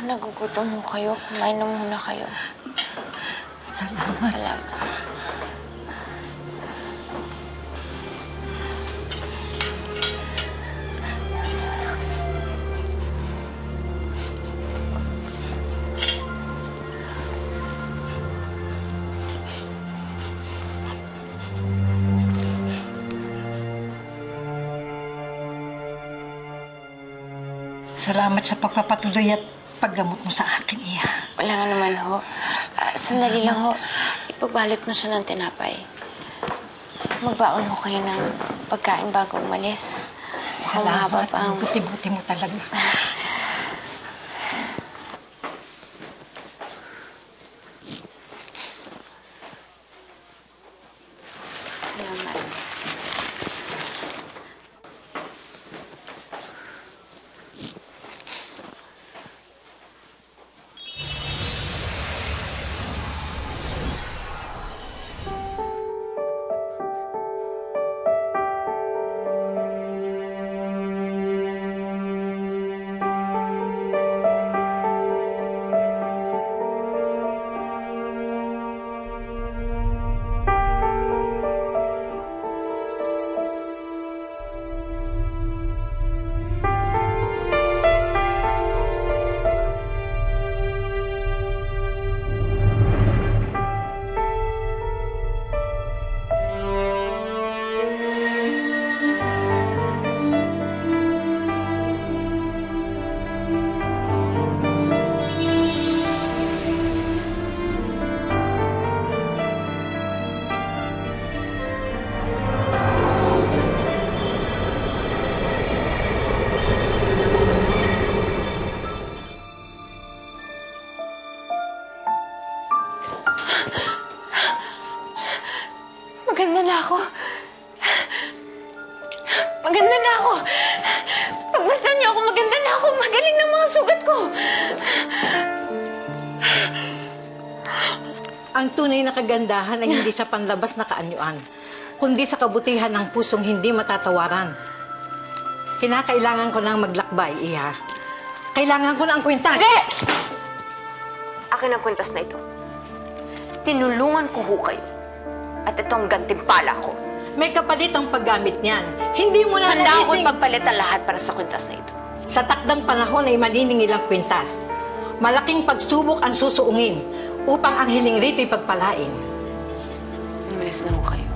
nagugutom mo kayo. Kumain na muna kayo. Salamat. Salamat. Salamat sa pagpapatuloy at paggamot mo sa akin, Iya. Wala nga naman ho. Ah, sandali lang ho. Ipagbalot mo siya ng tinapay. Magbaon ho kayo ng pagkain bago umalis. Salamat. Ang buti-buti mo talaga. Salamat. Na ako. Maganda na ako. Pagmasdan niyo ako, maganda na ako. Magaling na mga sugat ko. Ang tunay na kagandahan ay hindi sa panlabas na kaanyuan, kundi sa kabutihan ng pusong hindi matatawaran. Kinakailangan ko nang maglakbay, Iha. Kailangan ko na ang kwintas. Hindi! Akin ang kwintas na ito. Tinulungan ko ho kayo. At ito ang gantimpala ko. May kapalit ang paggamit niyan. Hindi mo na Handa akong naising- pagpalit ang lahat para sa kwintas na ito. Sa takdang panahon ay maniningil ang kwintas. Malaking pagsubok ang susuungin upang ang hiling rito'y pagpalain. Umalis na ho kayo.